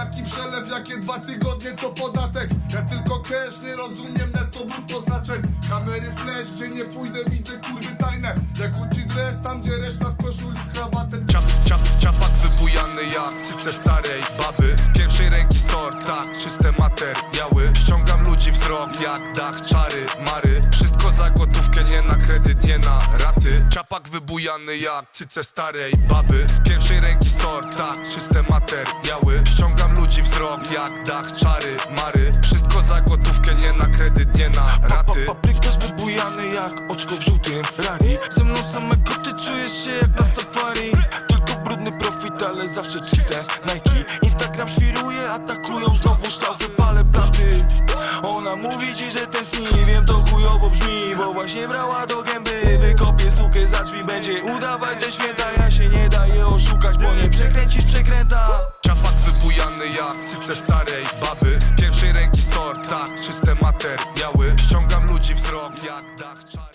Jaki przelew, jakie dwa tygodnie to podatek. Ja tylko cash, nie rozumiem netto brutto znaczeń Kamery flash, gdzie nie pójdę widzę kurwy tajne. Jak uci dres, tam gdzie reszta w koszuli z krawatem. Ciap, ciap, ciapak wybujany jak cyce starej baby. Z pierwszej ręki sort, tak, czyste materiały Ściągam ludzi wzrok jak dach, czary, mary. Wszystko za gotówkę, nie na kredyt, nie na raty. Ciapak wybujany jak cyce starej baby. Z pierwszej ręki sort, tak, czyste materiały Ściągam wzrok jak dach, czary, mary. Wszystko za gotówkę, nie na kredyt, nie na raty. Pa, paprykarz wybujany jak oczko w żółtym rari. Ze mną same koty czujesz się jak na safari. Tylko brudny profit, ale zawsze czyste Nike. Instagram świruje, atakują znowu sztafy, palę platy. Ona mówi ci, że tęskni, wiem to chujowo brzmi Bo właśnie brała do gęby, wykopię sukę za drzwi Będzie udawać, że święta, ja się nie daję oszukać Wybujany jak cyce starej baby. Z pierwszej ręki sort, tak, czyste materiały Ściągam ludzi wzrok jak dach czary